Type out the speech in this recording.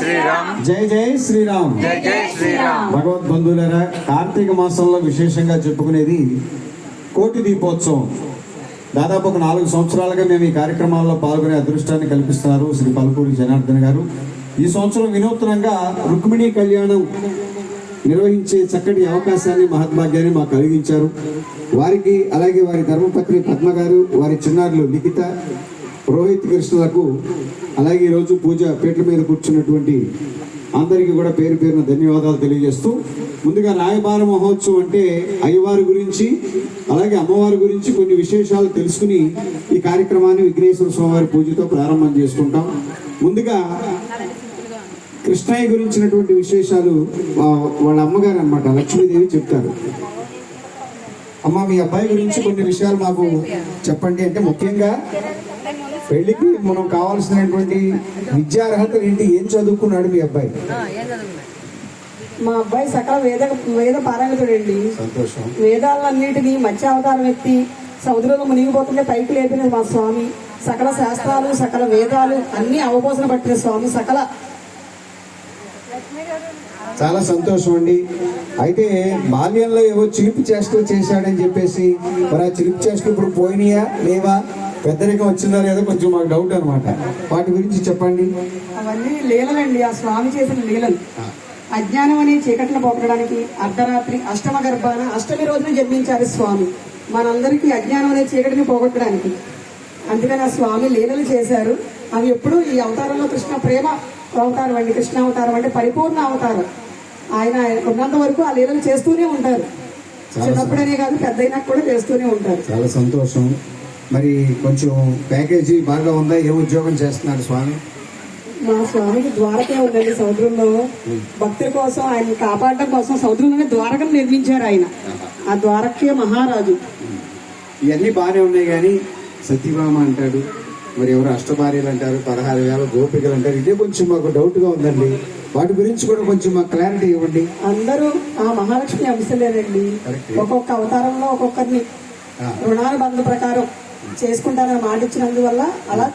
శ్రీరామ్. జై జై శ్రీరామ్. జై జై శ్రీరామ్. భగవద్ బంధువులరా కార్తీక మాసంలో విశేషంగా చెప్పుకునేది కోటి దీపోత్సవం. దాదాపు ఒక నాలుగు సంవత్సరాలుగా మేము ఈ కార్యక్రమాల్లో పాల్గొనే అదృష్టాన్ని కల్పిస్తున్నారు శ్రీ పలుకూరి జనార్దన్ గారు. ఈ సంవత్సరం వినూత్నంగా రుక్మిణీ కళ్యాణం నిర్వహించే చక్కటి అవకాశాన్ని మహాత్మాగ్యాన్ని మాకు కలిగించారు. వారికి అలాగే వారి ధర్మపత్ని పద్మ గారు వారి చిన్నారులు లిఖిత రోహిత్ కృష్ణలకు అలాగే ఈరోజు పూజ పీటల మీద కూర్చున్నటువంటి అందరికీ కూడా పేరు పేరున ధన్యవాదాలు తెలియజేస్తూ ముందుగా రాయబార మహోత్సవం అంటే అయ్యవారి గురించి అలాగే అమ్మవారి గురించి కొన్ని విశేషాలు తెలుసుకుని ఈ కార్యక్రమాన్ని విఘ్నేశ్వర స్వామివారి పూజతో ప్రారంభం చేసుకుంటాం. ముందుగా కృష్ణయ్య గురించినటువంటి విశేషాలు వా- వాళ్ళ అమ్మగారు అనమాట లక్ష్మీదేవి చెప్తారు. అమ్మ మీ అబ్బాయి గురించి కొన్ని విషయాలు మాకు చెప్పండి అంటే ముఖ్యంగా పెళ్ళికి మనం కావాల్సినటువంటి విద్యార్హతలు ఏంటి? ఏం చదువుకున్నాడు మీ అబ్బాయి? మా అబ్బాయి సకల వేద వేద పారంగతుడండి సంతోషం. వేదాలన్నిటినీ మత్స్య అవతారం ఎత్తి సముద్రంలో మునిగిపోతుంటే పైకి లేపిన మా స్వామి సకల శాస్త్రాలు సకల వేదాలు అన్ని అవపోసన పట్టిన స్వామి సకల చాలా సంతోషం అండి. అయితే బాల్యంలో ఏవో చిలిపి చేష్టలు చేశాడని చెప్పేసి మరి ఆ చిలిపి చేష్టలు ఇప్పుడు పోయినాయా? లేవా? పెద్దరికం వచ్చిందా లేదో కొంచెం మాకు డౌట్ అనమాట వాటి గురించి చెప్పండి. అవన్నీ లీలలండి. ఆ స్వామి చేసిన లీలలు. అజ్ఞానం అనే చీకట్లను పోగొట్టడానికి అర్ధరాత్రి అష్టమ గర్భాన అష్టమి రోజున జన్మించారు స్వామి. మనందరికీ అజ్ఞానం అనే చీకటిని పోగొట్టడానికి. అందుకని ఆ స్వామి లీలలు చేశారు. అవి ఎప్పుడు ఈ అవతారంలో కృష్ణ ప్రేమ అవతారం అండి కృష్ణ అవతారం అంటే పరిపూర్ణ అవతారం. ఆయన ఉన్నంత వరకు ఆ లీలలు చేస్తూనే ఉంటారు. చిన్నప్పుడనే కాదు పెద్దయినా కూడా చేస్తూనే ఉంటారు. చాలా సంతోషం. మరి కొంచెం ప్యాకేజీ బాగా ఉందా? ఏ ఉద్యోగం చేస్తున్నాడు స్వామి? మా స్వామికి ద్వారకే ఉందండి సముద్రంలో. భక్తుల కోసం ఆయన కాపాడడం కోసం సముద్రంలోనే ద్వారకం నిర్మించారు ఆయన. ఆ ద్వారకే మహారాజు. ఇవన్నీ బాగానే ఉన్నాయి కానీ సత్యభామ అంటాడు. మరి ఎవరు అష్టభార్యలు అంటారు పదహారు వేల గోపికలు అంటారు ఇదే కొంచెం మాకు డౌట్గా ఉందండి వాటి గురించి కూడా కొంచెం మాకు క్లారిటీ ఇవ్వండి అందరూ ఆ మహాలక్ష్మి అంశలేనండి. ఒక్కొక్క అవతారంలో ఒక్కొక్కరిని. రుణానుబంధ ప్రకారం చేసుకుంటారని మాట ఇచ్చినందువల్ల అలా